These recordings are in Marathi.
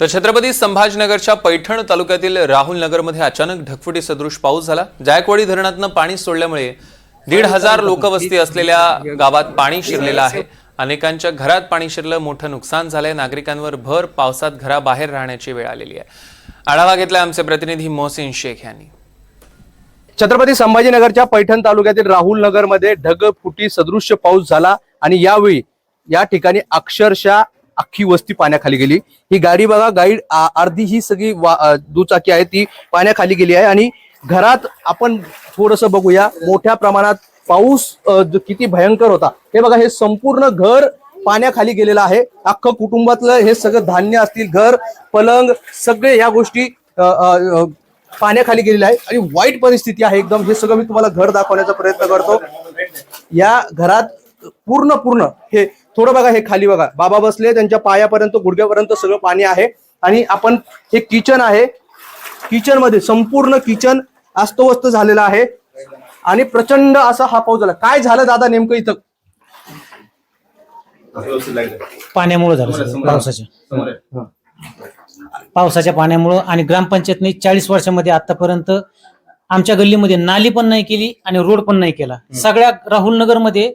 तर छत्रपती संभाजीनगरच्या पैठण तालुक्यातील राहुल नगरमध्ये अचानक ढगफुटी सदृश पाऊस झाला. जायकवाडी धरणातनं पाणी सोडल्यामुळे दीड हजार लोकवस्ती असलेल्या गावात पाणी शिरलेलं आहे. अनेकांच्या घरात पाणी शिरलं मोठं नुकसान झालंय. नागरिकांवर भर पावसात घराबाहेर राहण्याची वेळ आलेली आहे. आढावा घेतला आमचे प्रतिनिधी मोहसिन शेख यांनी. छत्रपती संभाजीनगरच्या पैठण तालुक्यातील राहुल नगरमध्ये ढगफुटी सदृश्य पाऊस झाला आणि यावेळी या ठिकाणी अक्षरशः अख्खी वस्ती पाण्याखाली गेली. ही गाडी बघा गाईड अर्धी ही सगळी वा- दुचाकी आहे ती पाण्याखाली गेली आहे. आणि घरात आपण थोडस बघूया मोठ्या प्रमाणात पाऊस किती भयंकर होता. हे बघा हे संपूर्ण घर पाण्याखाली गेलेलं आहे. अख्खं कुटुंबातलं हे सगळं धान्य असतील घर पलंग सगळे या गोष्टी पाण्याखाली गेलेल्या आहे आणि वाईट परिस्थिती आहे एकदम. हे सगळं मी तुम्हाला घर दाखवण्याचा प्रयत्न करतो. या घरात पूर्ण पूर्ण हे थोडं बघा हे खाली बघा. बाबा बसले त्यांच्या पायापर्यंत गुडघ्यापर्यंत सगळं पाणी आहे. आणि आपण हे किचन आहे. किचनमध्ये संपूर्ण किचन अस्तव्यस्त झालेलं आहे. आणि प्रचंड असा हा पाऊस झाला. काय झालं दादा नेमकं इथं? पाण्यामुळं झालं पावसाच्या पावसाच्या पाण्यामुळं आणि ग्रामपंचायतने चाळीस वर्षामध्ये आतापर्यंत आमच्या गल्लीमध्ये नाली पण नाही केली आणि रोड पण नाही केला. सगळ्या राहुल नगरमध्ये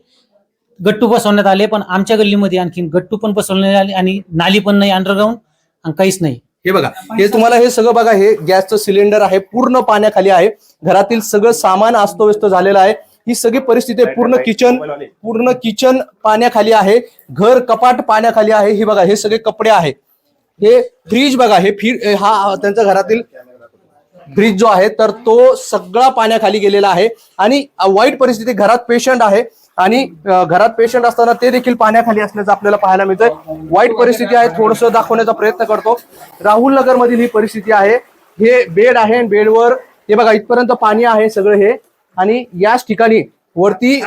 गट्टू बसवण्यात आले पण आमच्या गल्लीमध्ये आणखी गट्टू पण बसवण्यात आले आणि नाली पण नाही अंडरग्राऊंड आणि काहीच नाही. हे बघा हे तुम्हाला हे सगळं बघा हे गॅसचं सिलेंडर आहे पूर्ण पाण्याखाली आहे. घरातील सगळं सामान अस्तव्यस्त झालेलं आहे. ही सगळी परिस्थिती आहे पूर्ण किचन पूर्ण किचन पाण्याखाली आहे. घर कपाट पाण्याखाली आहे. हे बघा हे सगळे कपडे आहे. हे फ्रीज बघा हे फ्री हा त्यांच्या घरातील फ्रीज जो आहे तर तो सगळा पाण्याखाली गेलेला आहे. आणि वाईट परिस्थिती घरात पेशंट आहे. आणि घरात पेशंट असताना ते देखील पाण्याखाली असल्याचं आपल्याला पाहायला मिळतंय. वाईट परिस्थिती आहे थोडस दाखवण्याचा प्रयत्न करतो. राहुल नगर मधील ही परिस्थिती आहे. हे बेड आहे आणि बेडवर हे बघा इथपर्यंत पाणी आहे सगळं हे. आणि याच ठिकाणी वरती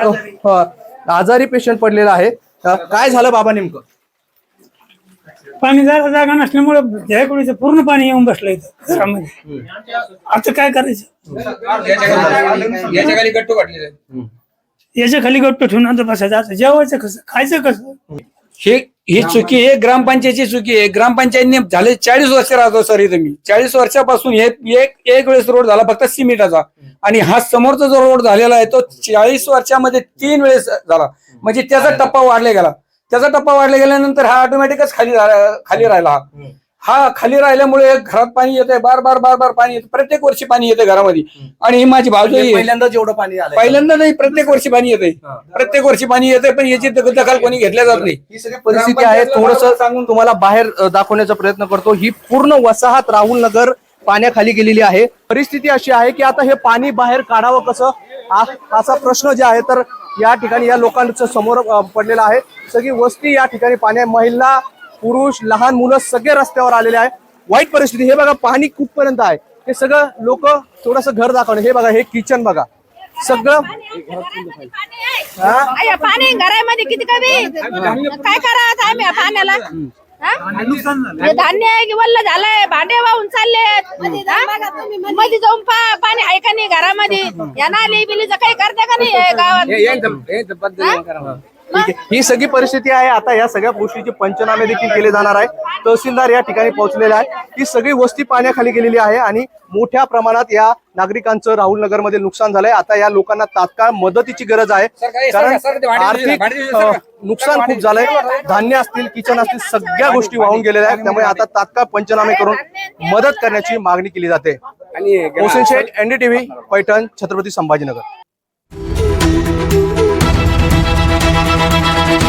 आजारी पेशंट पडलेला आहे. काय झालं बाबा नेमकं? पाणी जायला जागा नसल्यामुळे जयकुडीचं पूर्ण पाणी येऊन बसलं इथं घरामध्ये. आता काय करायचं? याच्या खाली गट्ट ठेवून आता बसायचं. आता जेवायचं कसं? खायचं कसं? ही ही चुकी आहे ग्रामपंचायतची चुकी आहे. ग्रामपंचायतने झाले चाळीस वर्ष राहतो सर इथं मी चाळीस वर्षापासून हे एक एक वेळेस रोड झाला फक्त सिमेंटाचा. आणि हा समोरचा जो रोड झालेला आहे तो चाळीस वर्षामध्ये तीन वेळेस झाला. म्हणजे त्याचा टप्पा वाढला गेला. त्याचा टप्पा वाढला गेल्यानंतर हा ऑटोमॅटिकच खाली खाली राहिला हा. हा खाली राहिल्यामुळे घरात पाणी येतंय बार बार बार बार पाणी येतं. प्रत्येक वर्षी पाणी येते घरामध्ये. आणि ही माझी भावजोई आहे. पहिल्यांदा जेवढं पाणी आलं पहिल्यांदा नाही प्रत्येक वर्षी पाणी येते प्रत्येक वर्षी पाणी येते पण याची दख- दखल कोणी घेतल्या जात नाही. ही सगळी परिस्थिती आहे थोडस सांगून तुम्हाला बाहेर अ, दाखवण्याचा प्रयत्न करतो. ही पूर्ण वसाहत राहुल नगर पाण्याखाली गेलेली आहे. परिस्थिती अशी आहे की आता हे पाणी बाहेर काढावं कसं? हा असा प्रश्न जे आहे तर या ठिकाणी या लोकांचं समोर अ, पडलेला आहे. सगळी वस्ती या ठिकाणी पाण्या महिला पुरुष लहान मुलं सगळे रस्त्यावर आलेले आहे वाईट परिस्थिती. हे बघा पाणी कुठपर्यंत आहे? हे सगळं लोक थोडस घर दाखवणे हे बघा हे किचन बघा. सगळं पाणी घरामध्ये किती कमी? काय करायचं आम्ही या पाण्याला? धान्य आहे की वल्ल झालंय? भांडे वाहून चालले मध्ये जाऊन पा पाणी आहे का नाही घरामध्ये? या नाली बिलीचं काही करते का नाही हे गावात? ठीक आहे. ही सगळी परिस्थिती आहे. आता या सगळ्या गोष्टीचे पंचनामे देखील केले जाणार आहे. तहसीलदार या ठिकाणी पोहोचलेले आहे ही सगळी वस्ती पाण्याखाली गेलेली आहे आणि मोठ्या प्रमाणात या नागरिकांचं राहुल नगरमध्ये नुकसान झालंय. आता या लोकांना तात्काळ मदतीची गरज आहे. कारण आर्थिक नुकसान खूप झालंय. धान्य असतील किचन असतील सगळ्या गोष्टी वाहून गेलेल्या आहेत. त्यामुळे आता तात्काळ पंचनामे करून मदत करण्याची मागणी केली जाते. मोहसिन शेख एनडीटीव्ही पैठण छत्रपती संभाजीनगर.